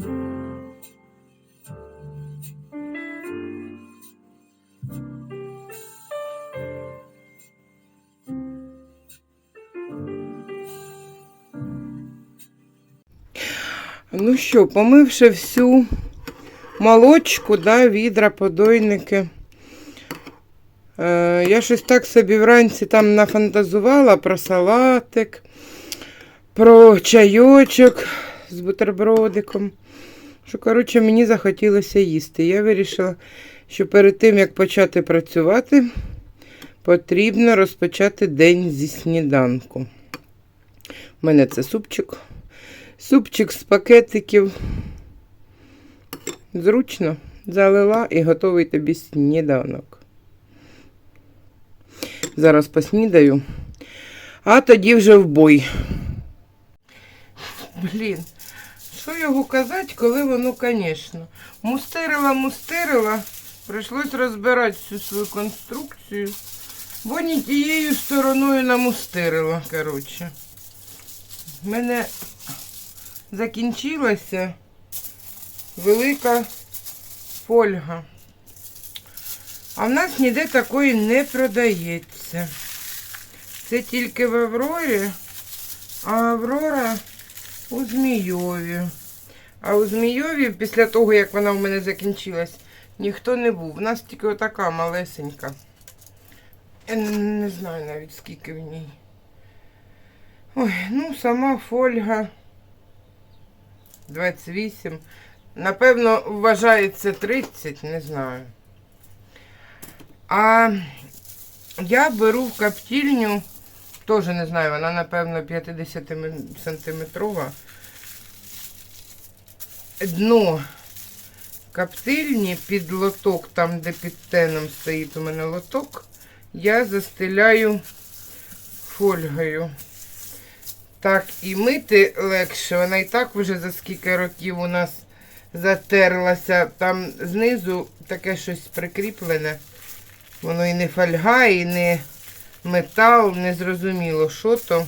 Ну що, помивши всю молочку, да, відра, подойники. Е, я щось так собі вранці там нафантазувала про салатик, про чайочок з бутербродиком. Що, коротше, мені захотілося їсти. Я вирішила, що перед тим, як почати працювати, потрібно розпочати день зі сніданку. У мене це супчик. Супчик з пакетиків. Зручно залила і готовий тобі сніданок. Зараз поснідаю, а тоді вже в бой. Блін, що його казати, коли воно, звісно. Мустерила, мустерила, прийшлось розбирати всю свою конструкцію, бо не тією стороною намустерила, коротше. В мене закінчилася велика фольга. А в нас ніде такої не продається. Це тільки в Аврорі, а Аврора у Змійові. А у Змійові, після того, як вона в мене закінчилась, ніхто не був. У нас тільки отака малесенька. Я не, знаю навіть скільки в ній. Ой, ну сама фольга 28. Напевно, вважається 30, не знаю. А я беру в коптільню, теж не знаю, вона, напевно, 50 сантиметрова. Дно коптильні під лоток, там, де під теном стоїть у мене лоток, я застеляю фольгою. Так, і мити легше. Вона і так вже за скільки років у нас затерлася. Там знизу таке щось прикріплене. Воно і не фольга, і не метал, не зрозуміло, що то.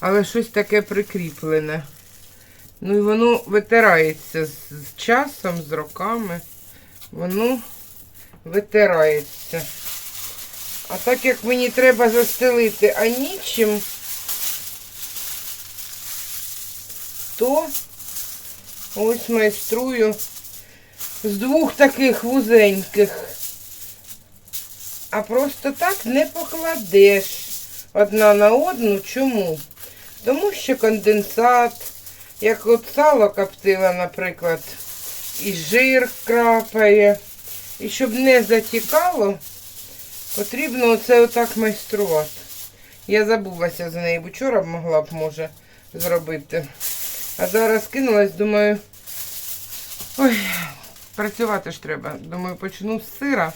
Але щось таке прикріплене. Ну і воно витирається з, часом, з роками. Воно витирається. А так як мені треба застелити, а нічим, то ось майструю з двох таких вузеньких. А просто так не покладеш одна на одну. Чому? Тому що конденсат, як от сало коптила, наприклад, і жир крапає. І щоб не затікало, потрібно оце отак майструвати. Я забулася за нею, бо вчора могла б, може, зробити. А зараз кинулась, думаю, ой, працювати ж треба. Думаю, почну з сира,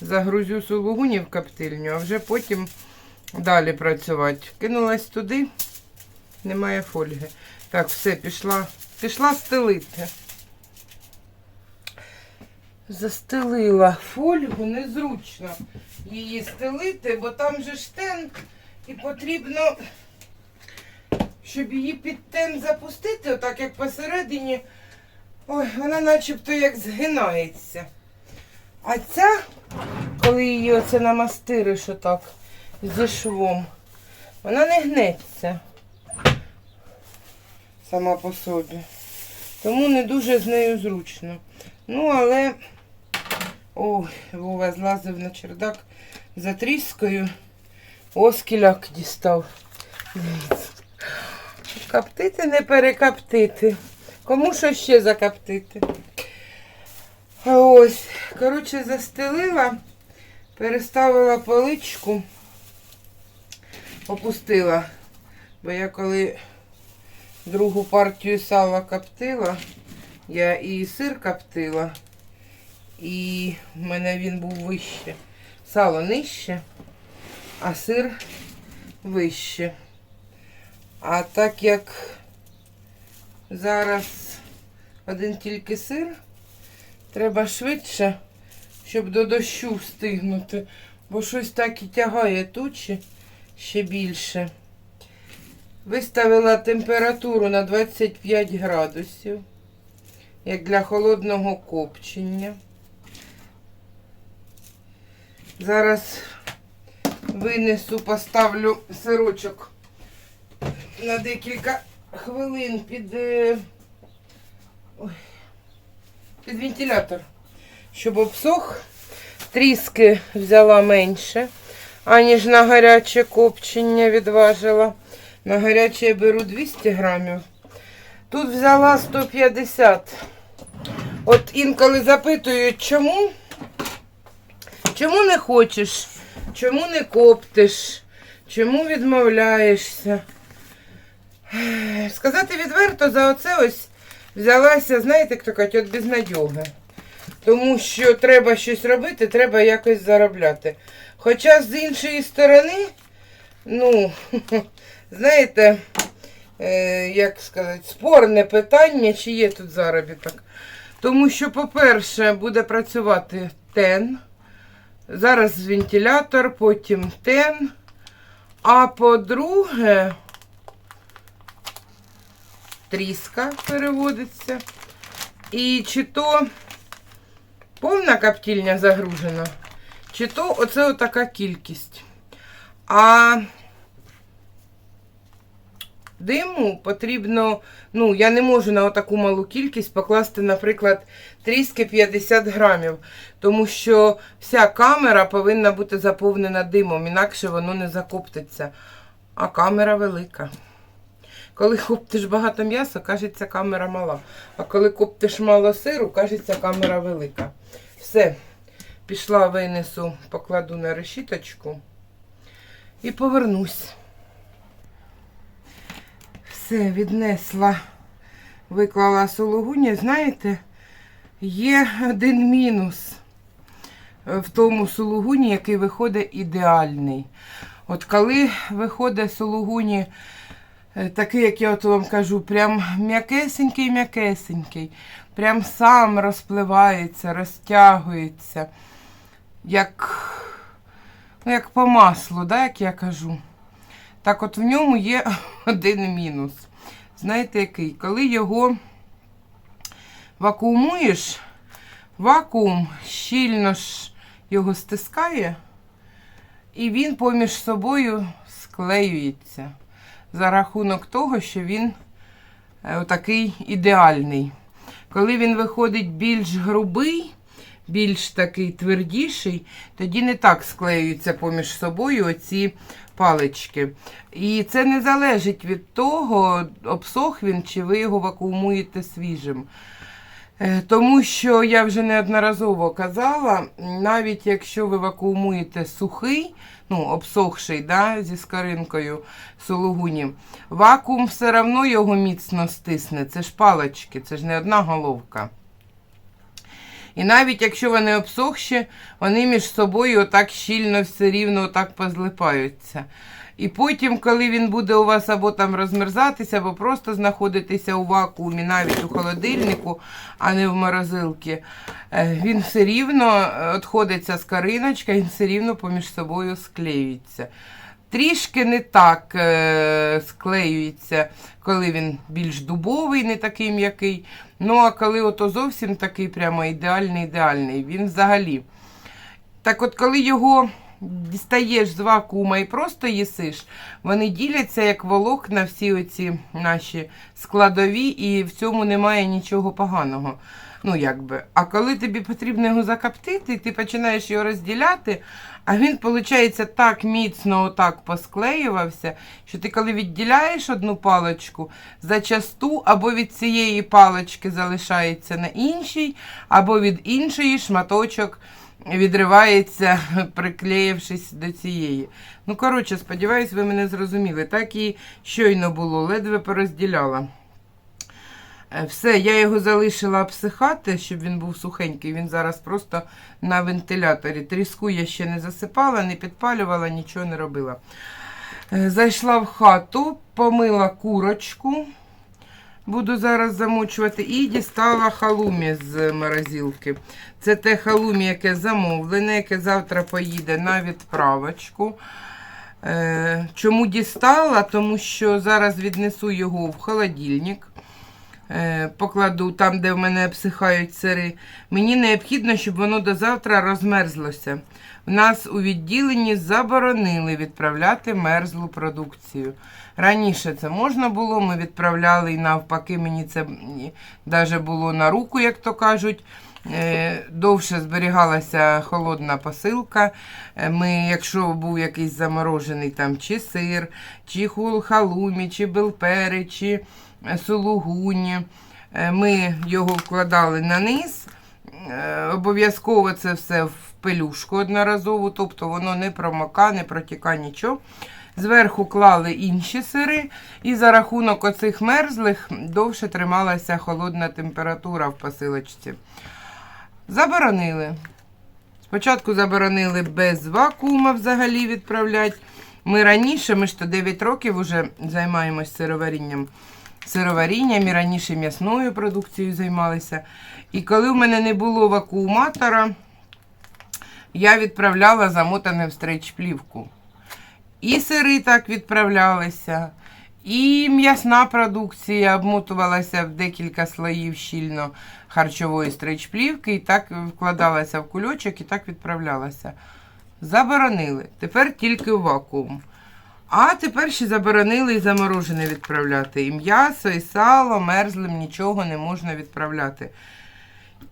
загрузю сулугуні в коптильню, а вже потім далі працювати. Кинулась туди, немає фольги. Так, все, пішла, пішла стелити. Застелила фольгу, незручно її стелити, бо там же штен і потрібно щоб її під тен запустити, отак як посередині, ой, вона начебто як згинається. А ця, коли її оце намастириш отак зі швом, вона не гнеться сама по собі. Тому не дуже з нею зручно. Ну, але ой, Вова злазив на чердак за тріскою, оскіляк дістав. Коптити, не перекоптити. Кому що ще закоптити? Ось, коротше, застелила, переставила поличку, опустила. Бо я коли другу партію сала коптила, я і сир коптила, і в мене він був вище. Сало нижче, а сир вище. А так як зараз один тільки сир, треба швидше, щоб до дощу встигнути, бо щось так і тягає тучі ще більше. Виставила температуру на 25 градусів. як для холодного копчення. Зараз винесу, поставлю сирочок на декілька хвилин під, е, ой, під вентилятор, щоб обсох. Тріски взяла менше, аніж на гаряче копчення відважила. На гаряче я беру 200 грамів. Тут взяла 150. От інколи запитують, чому? Чому не хочеш? Чому не коптиш? Чому відмовляєшся? Сказати відверто, за оце ось взялася, знаєте, як то кажуть, от безнадьоги. Тому що треба щось робити, треба якось заробляти. Хоча з іншої сторони, ну, знаєте, е, як сказати, спорне питання, чи є тут заробіток. Тому що, по-перше, буде працювати тен. Зараз вентилятор, потім тен. А по-друге, тріска переводиться. І чи то повна коптільня загружена, чи то оце отака кількість. А диму потрібно, ну, я не можу на отаку малу кількість покласти, наприклад, тріски 50 грамів, тому що вся камера повинна бути заповнена димом, інакше воно не закоптиться. А камера велика. Коли коптиш багато м'яса, кажеться камера мала. А коли коптиш мало сиру, кажеться камера велика. Все, пішла винесу, покладу на решіточку і повернусь. Все, віднесла, виклала сулугуні. Знаєте, є один мінус в тому сулугуні, який виходить ідеальний. От коли виходить сулугуні, е, такий, як я от вам кажу, прям м'якесенький-м'якесенький, прям сам розпливається, розтягується, як, ну, як по маслу, да, як я кажу. Так от в ньому є один мінус. Знаєте який? Коли його вакуумуєш, вакуум щільно ж його стискає, і він поміж собою склеюється за рахунок того, що він е, такий ідеальний. Коли він виходить більш грубий, більш такий твердіший, тоді не так склеюються поміж собою оці палички. І це не залежить від того, обсох він чи ви його вакуумуєте свіжим. Е, Тому що я вже неодноразово казала, навіть якщо ви вакуумуєте сухий, ну, обсохший да, зі скаринкою сулугуні, вакуум все одно його міцно стисне. Це ж палички, це ж не одна головка. І навіть якщо вони обсохші, вони між собою отак щільно все рівно отак позлипаються. І потім, коли він буде у вас або там розмерзатися, або просто знаходитися у вакуумі, навіть у холодильнику, а не в морозилці, е, він все рівно відходиться з кариночка, він все рівно поміж собою склеюється. Трішки не так е, склеюється, коли він більш дубовий, не такий м'який. Ну, а коли ото зовсім такий прямо ідеальний, ідеальний, він взагалі. Так от, коли його дістаєш з вакуума і просто їсиш, вони діляться як волокна, всі оці наші складові, і в цьому немає нічого поганого. Ну, якби. А коли тобі потрібно його закоптити, ти починаєш його розділяти, а він, виходить, так міцно отак посклеювався, що ти коли відділяєш одну паличку, зачасту або від цієї палички залишається на іншій, або від іншої шматочок відривається, приклеївшись до цієї. Ну, коротше, сподіваюсь, ви мене зрозуміли. Так і щойно було, ледве порозділяла. Е, Все, я його залишила обсихати, щоб він був сухенький. Він зараз просто на вентиляторі. Тріску я ще не засипала, не підпалювала, нічого не робила. Е, Зайшла в хату, помила курочку. Буду зараз замочувати і дістала халумі з морозилки. Це те халумі, яке замовлене, яке завтра поїде на відправочку. Е, Чому дістала? Тому що зараз віднесу його в холодильник. Е, покладу там, де в мене обсихають сири. Мені необхідно, щоб воно до завтра розмерзлося. У нас у відділенні заборонили відправляти мерзлу продукцію. Раніше це можна було, ми відправляли і навпаки, мені це навіть було на руку, як то кажуть. Е, Довше зберігалася холодна посилка. Е, Ми, якщо був якийсь заморожений там чи сир, чи хул-халумі, чи белпери, чи сулугуні, е, ми його вкладали на низ. Е, Обов'язково це все в пелюшку одноразову, тобто воно не промока, не протіка нічого. Зверху клали інші сири, і за рахунок оцих мерзлих довше трималася холодна температура в посилочці. Заборонили. Спочатку заборонили без вакуума взагалі відправляти. Ми раніше, ми ж то 9 років вже займаємось сироварінням. Сироварінням і раніше м'ясною продукцією займалися. І коли в мене не було вакууматора, я відправляла замотане в стрейч-плівку. І сири так відправлялися, і м'ясна продукція обмотувалася в декілька слоїв щільно харчової стрейч-плівки, і так вкладалася в кульочок і так відправлялася. Заборонили. Тепер тільки в вакуум. А тепер ще заборонили і заморожене відправляти. І м'ясо, і сало, мерзлим нічого не можна відправляти.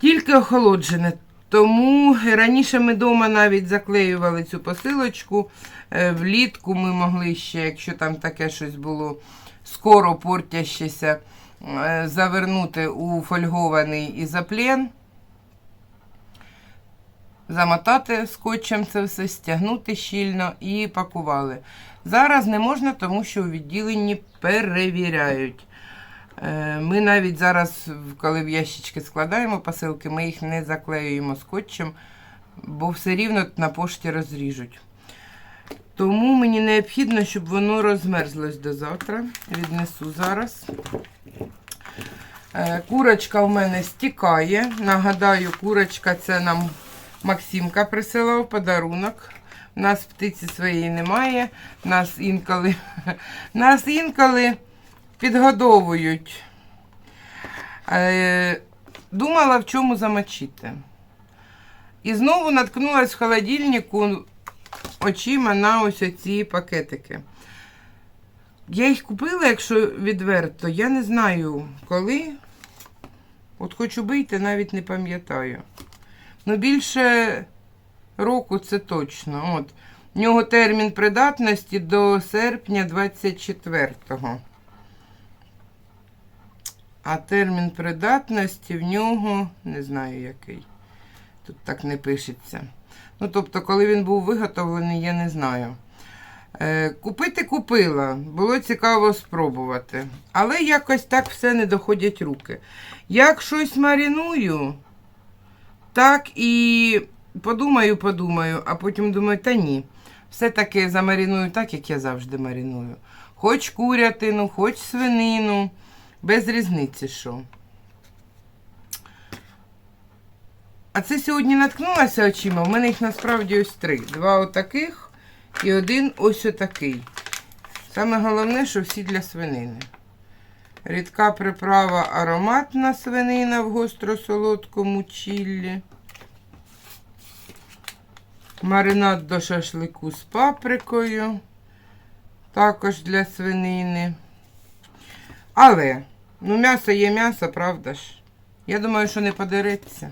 Тільки охолоджене. Тому раніше ми вдома навіть заклеювали цю посилочку. Е, Влітку ми могли ще, якщо там таке щось було скоро портящеся, е, завернути у фольгований ізоплен, замотати скотчем це все, стягнути щільно і пакували. Зараз не можна, тому що у відділенні перевіряють. Е, Ми навіть зараз, коли в ящички складаємо посилки, ми їх не заклеюємо скотчем, бо все рівно на пошті розріжуть. Тому мені необхідно, щоб воно розмерзлось до завтра. Віднесу зараз. Е, Курочка в мене стікає. Нагадаю, курочка це нам Максимка присилав подарунок. У нас птиці своєї немає. Нас інколи, нас інколи підгодовують. Е, думала, в чому замочити. І знову наткнулась в холодильнику очима на ось ці пакетики. Я їх купила, якщо відверто, я не знаю коли. От хочу бити, навіть не пам'ятаю. Ну, більше року це точно. От. В нього термін придатності до серпня 24-го. А термін придатності в нього не знаю який. Тут так не пишеться. Ну, тобто, коли він був виготовлений, я не знаю. Е, купити купила, було цікаво спробувати. Але якось так все не доходять руки. Як щось маріную, так і подумаю, подумаю, а потім думаю, та ні. Все-таки замаріную так, як я завжди маріную. Хоч курятину, хоч свинину, без різниці що. А це сьогодні наткнулася очима. У мене їх насправді ось три. Два отаких і один ось отакий. Саме головне, що всі для свинини. Рідка приправа ароматна свинина в гостро-солодкому чіллі. Маринад до шашлику з паприкою. Також для свинини. Але, ну, м'ясо є м'ясо, правда ж? Я думаю, що не подереться.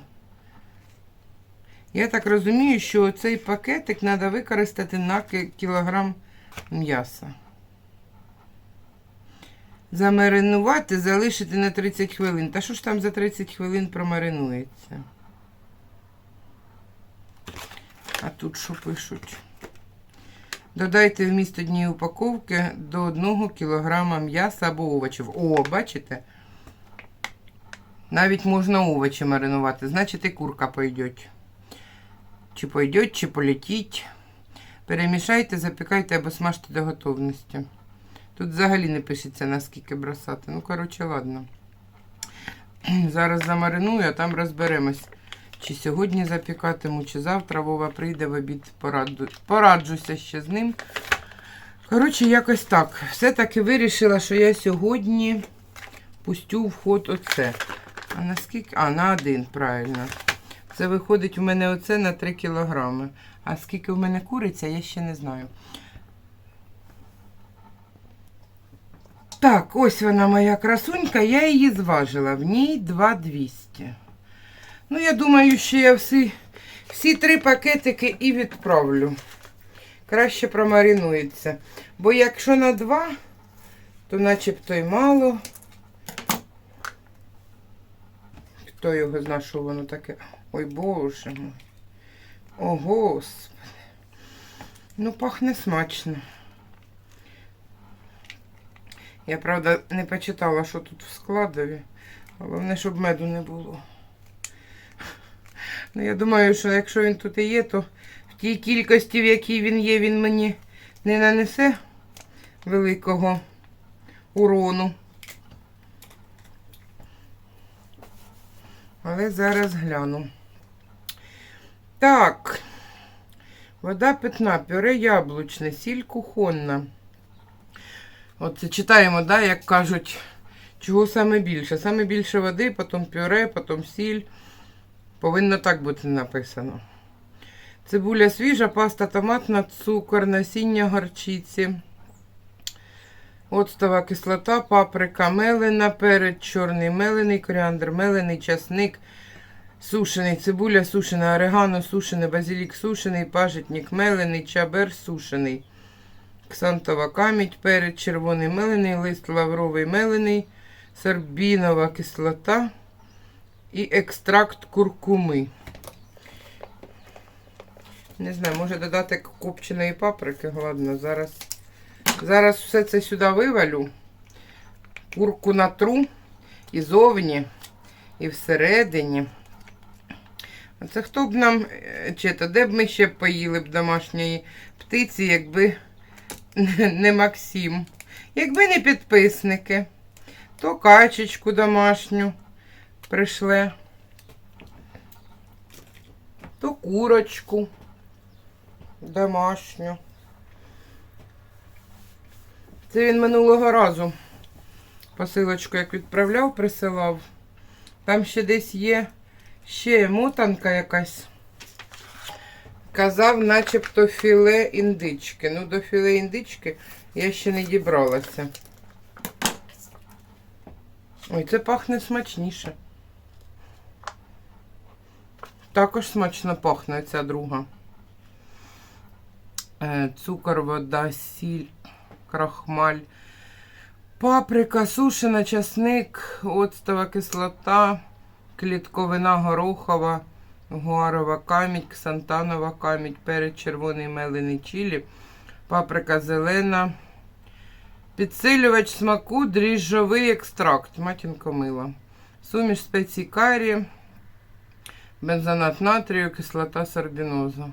Я так розумію, що цей пакетик треба використати на кілограм м'яса. Замаринувати, залишити на 30 хвилин. Та що ж там за 30 хвилин промаринується? А тут що пишуть? Додайте вміст однієї упаковки до 1 кг м'яса або овочів. О, бачите? Навіть можна овочі маринувати, значить і курка пойде. Чи пойде, чи полетіть. Перемішайте, запікайте або смажте до готовності. Тут взагалі не пишеться, наскільки бросати. Ну, коротше, ладно. Зараз замариную, а там розберемось. Чи сьогодні запікатиму, чи завтра Вова прийде в обід, пораду... пораджуся ще з ним. Коротше, якось так. Все-таки вирішила, що я сьогодні пустю в ход оце. А наскільки? А, на один, правильно. Це виходить у мене оце на 3 кілограми. А скільки в мене куриця, я ще не знаю. Так, ось вона моя красунька, я її зважила. В ній 2200. Ну, я думаю, що я всі, всі три пакетики і відправлю. Краще промаринується. Бо якщо на два, то начебто й мало. Хто його зна, що воно таке? Ой, боже мой. О, господи. Ну, пахне смачно. Я, правда, не почитала, що тут в складові. Головне, щоб меду не було. Ну, я думаю, що якщо він тут і є, то в тій кількості, в якій він є, він мені не нанесе великого урону. Але зараз гляну. Так. Вода питна, пюре яблучне, сіль кухонна. Оце читаємо, да, як кажуть, чого саме більше. Саме більше води, потім пюре, потім сіль. Повинно так бути написано. Цибуля свіжа, паста томатна, цукор, насіння горчиці. Оцтова кислота, паприка мелена, перець чорний мелений, коріандр мелений, часник, сушений, цибуля сушена, орегано сушений, базилік сушений, пажитник мелений, чабер сушений. Ксантова камідь, перець червоний мелений, лист лавровий мелений, сорбінова кислота і екстракт куркуми. Не знаю, може додати копченої паприки. Ладно, зараз. Зараз все це сюди вивалю. Курку натру і зовні, і всередині. А це хто б нам, е, чи то, де б ми ще поїли б домашньої птиці, якби не Максим. Якби не підписники, то качечку домашню прийшли, то курочку домашню. Це він минулого разу посилочку, як відправляв, присилав. Там ще десь є ще мотанка якась. Казав, начебто філе індички. Ну, до філе індички я ще не дібралася. Ой, це пахне смачніше. Також смачно пахне ця друга. Е, Цукор, вода, сіль, крахмаль, паприка, сушена, часник, оцтова кислота, клітковина горохова, гуарова камідь, ксантанова камідь, перець червоний мелений чилі, паприка зелена, підсилювач смаку, дріжджовий екстракт, матінко мила, суміш спецій карі, бензонат натрію, кислота сорбіноза.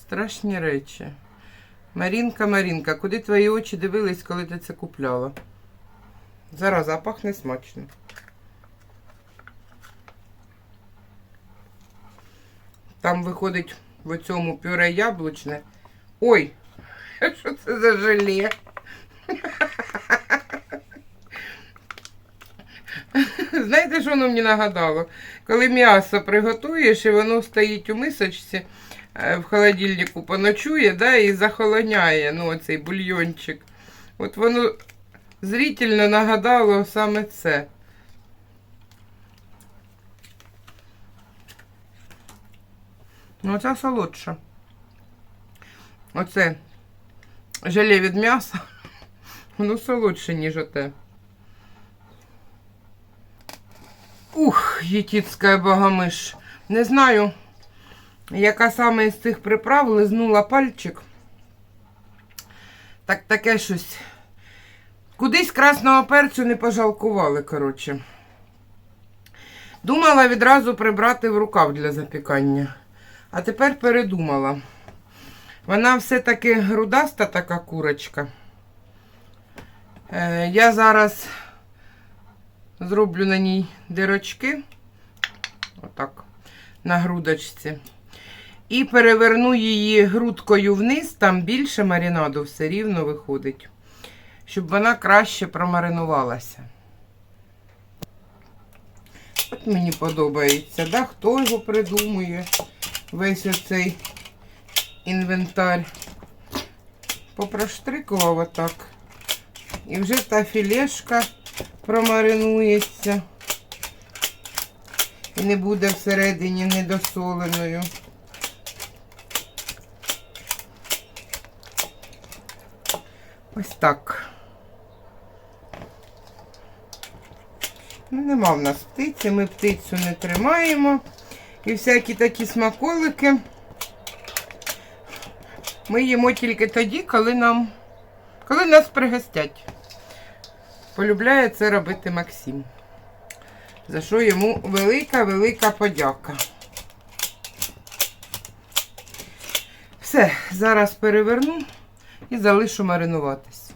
Страшні речі. Марінка, Марінка, куди твої очі дивились, коли ти це купляла? Зараз запах не смачно. Там виходить в цьому пюре яблучне. Ой, що це за желе? Знаєте, що воно мені нагадало? Коли м'ясо приготуєш і воно стоїть у мисочці е, в холодильнику, поночує, да, і захолоняє ну, оцей бульйончик. От воно зрительно нагадало саме це. Ну, оця солодша. Оце желе від м'яса. Воно солодше, ніж оте. Ух, єтіцька богомиш. Не знаю, яка саме із цих приправ лизнула пальчик. Так таке щось. Кудись красного перцю не пожалкували, коротше. Думала відразу прибрати в рукав для запікання. А тепер передумала. Вона все-таки грудаста така курочка. Е, я зараз зроблю на ній дирочки. Отак, на грудочці. І переверну її грудкою вниз, там більше маринаду все рівно виходить. Щоб вона краще промаринувалася. От мені подобається, да? хто його придумує, весь оцей інвентар. Попроштрикував отак. І вже та філешка промаринується. І не буде всередині недосоленою. Ось так. Ну, нема в нас птиці, ми птицю не тримаємо. І всякі такі смаколики ми їмо тільки тоді, коли нам, коли нас пригостять. Полюбляє це робити Максим. За що йому велика-велика подяка. Все, зараз переверну і залишу маринуватись.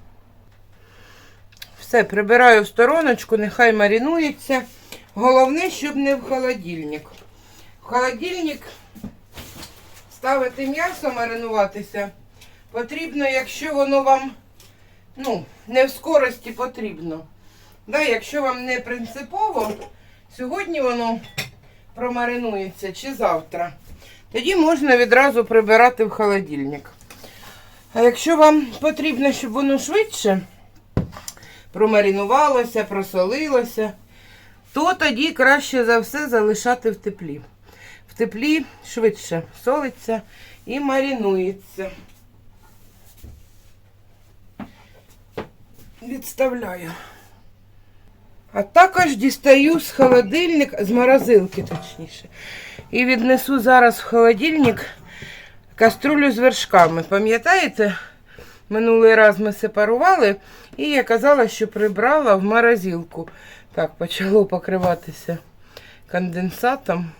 Все, прибираю в стороночку, нехай маринується. Головне, щоб не в холодильник. В холодильник ставити м'ясо маринуватися потрібно, якщо воно вам ну, не в скорості потрібно. Да, якщо вам не принципово, сьогодні воно промаринується чи завтра, тоді можна відразу прибирати в холодильник. А якщо вам потрібно, щоб воно швидше промаринувалося, просолилося, то тоді краще за все залишати в теплі. В теплі швидше солиться і маринується. Відставляю. А також дістаю з холодильника, з морозилки точніше. І віднесу зараз в холодильник каструлю з вершками. Пам'ятаєте? Минулий раз ми сепарували, і я казала, що прибрала в морозилку. Так, почало покриватися конденсатом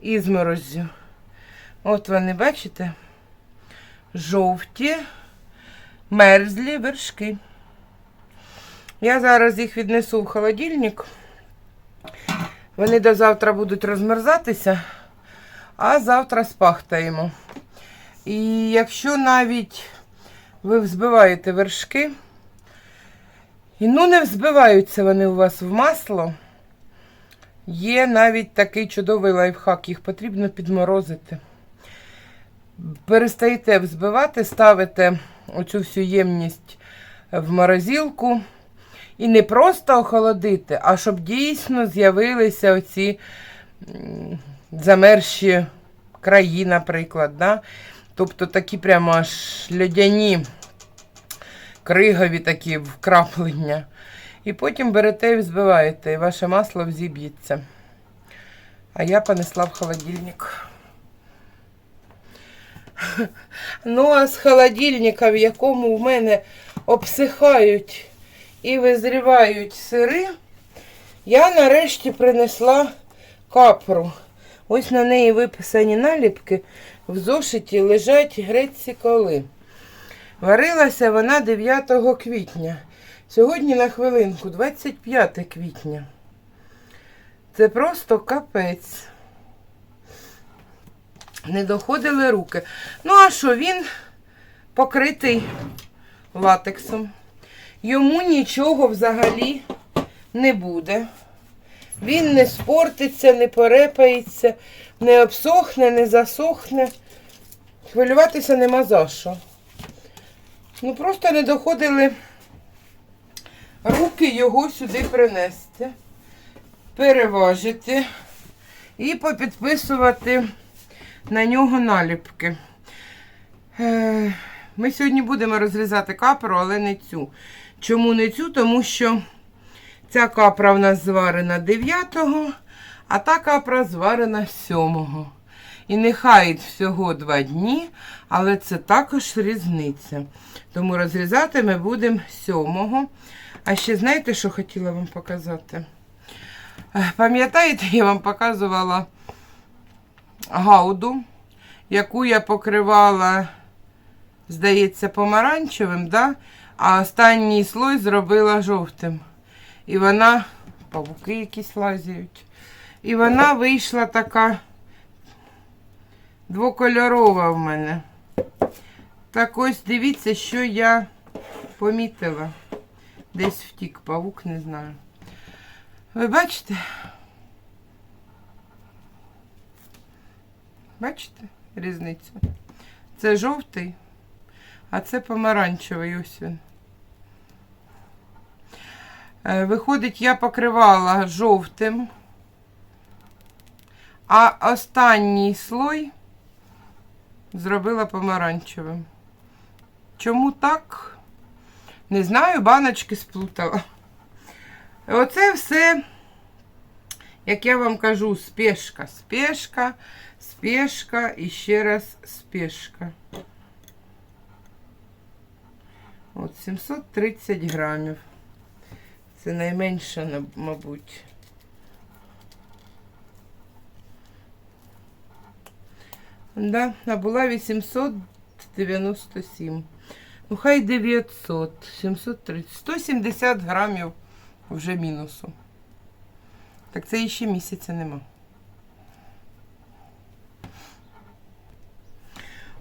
ізмороззю. От вони, бачите? Жовті мерзлі вершки. Я зараз їх віднесу в холодильник. Вони до завтра будуть розмерзатися, а завтра спахтаємо. І якщо навіть ви взбиваєте вершки, і ну не взбиваються вони у вас в масло, є навіть такий чудовий лайфхак, їх потрібно підморозити. Перестаєте взбивати, ставите оцю всю ємність в морозилку. І не просто охолодити, а щоб дійсно з'явилися оці м, замерзші краї, наприклад. Да? Тобто такі прямо аж льодяні, кригові такі вкраплення. І потім берете і взбиваєте, і ваше масло взіб'ється. А я понесла в холодильник. Ну, а з холодильника, в якому в мене обсихають і визрівають сири, я нарешті принесла капру. Ось на неї виписані наліпки. В зошиті лежать греці коли. Варилася вона 9 квітня. Сьогодні на хвилинку, 25 квітня. Це просто капець. Не доходили руки. Ну, а що, він покритий латексом. Йому нічого взагалі не буде. Він не спортиться, не порепається, не обсохне, не засохне. Хвилюватися нема за що. Ну, просто не доходили руки його сюди принести, переважити і попідписувати на нього наліпки. Е, Ми сьогодні будемо розрізати капру, але не цю. Чому не цю? Тому що ця капра в нас зварена 9-го, а та капра зварена 7-го. І нехай всього два дні, але це також різниця. Тому розрізати ми будемо 7-го. А ще знаєте, що хотіла вам показати? Е, Пам'ятаєте, я вам показувала гауду, яку я покривала, здається, помаранчевим, да? а останній слой зробила жовтим. І вона, павуки якісь лазять. І вона вийшла така двокольорова в мене. Так ось дивіться, що я помітила. Десь втік павук, не знаю. Ви бачите? Бачите різницю? Це жовтий, а це помаранчевий ось він. Е, Виходить, я покривала жовтим, а останній слой зробила помаранчевим. Чому так? Не знаю, баночки сплутала. Оце все, як я вам кажу, спешка, спешка, спешка і ще раз спешка. От 730 грамів. Це найменше, мабуть. Да, а була 897. Ну, хай 900, 730, 170 грамів вже мінусу. Так це іще місяця нема.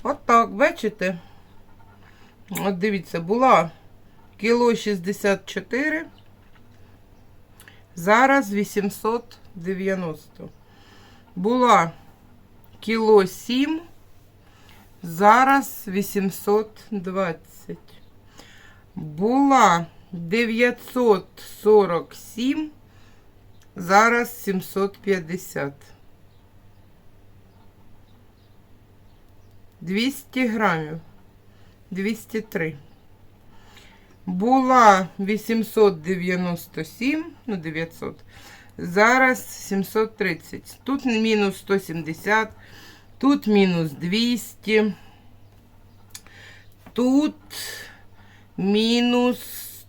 От так, бачите? От дивіться, була кіло 64, зараз 890. Була кіло 7, зараз 820. Була 947, зараз 750. 200 грамів. 203. Була 897, ну 900. Зараз 730. Тут мінус 170, тут мінус 200. Тут мінус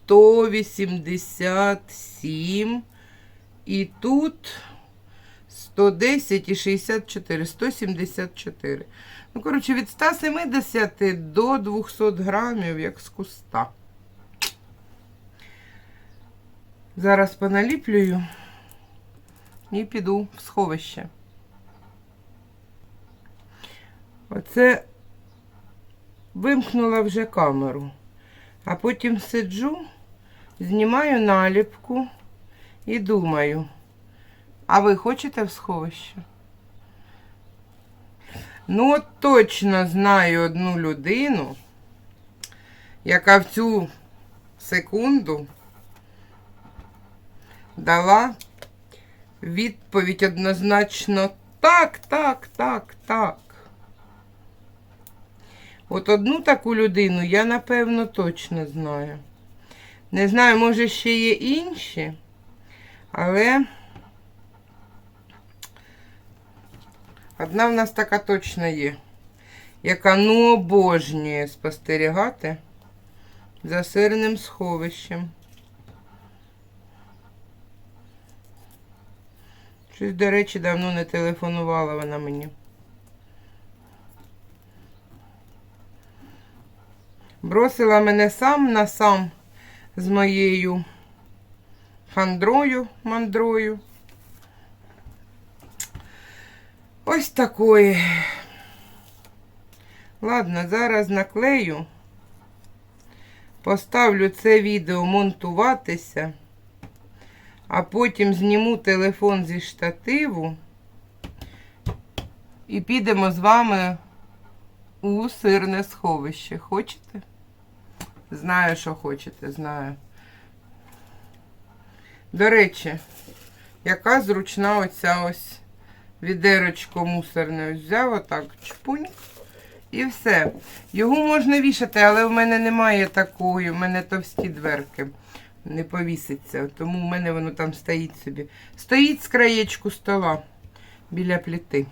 187. І тут 110 і 64, 174. Ну, коротше, від 170 до 200 грамів, як з куста. Зараз поналіплюю і піду в сховище. Оце вимкнула вже камеру, а потім сиджу, знімаю наліпку і думаю, а ви хочете в сховище? Ну, от точно знаю одну людину, яка в цю секунду дала відповідь однозначно так, так, так, так. От одну таку людину я, напевно, точно знаю. Не знаю, може, ще є інші, але одна в нас така точно є, яка ну обожнює спостерігати за сирним сховищем. Щось, до речі, давно не телефонувала вона мені. Бросила мене сам на сам з моєю хандрою, мандрою. Ось такої. Ладно, зараз наклею. Поставлю це відео монтуватися, а потім зніму телефон зі штативу і підемо з вами у сирне сховище. Хочете? Знаю, що хочете, знаю. До речі, яка зручна оця ось відерочко мусорне. Взяв отак чпунь. І все. Його можна вішати, але в мене немає такої, в мене товсті дверки. Не повіситься. Тому в мене воно там стоїть собі. Стоїть з краєчку стола біля пліти.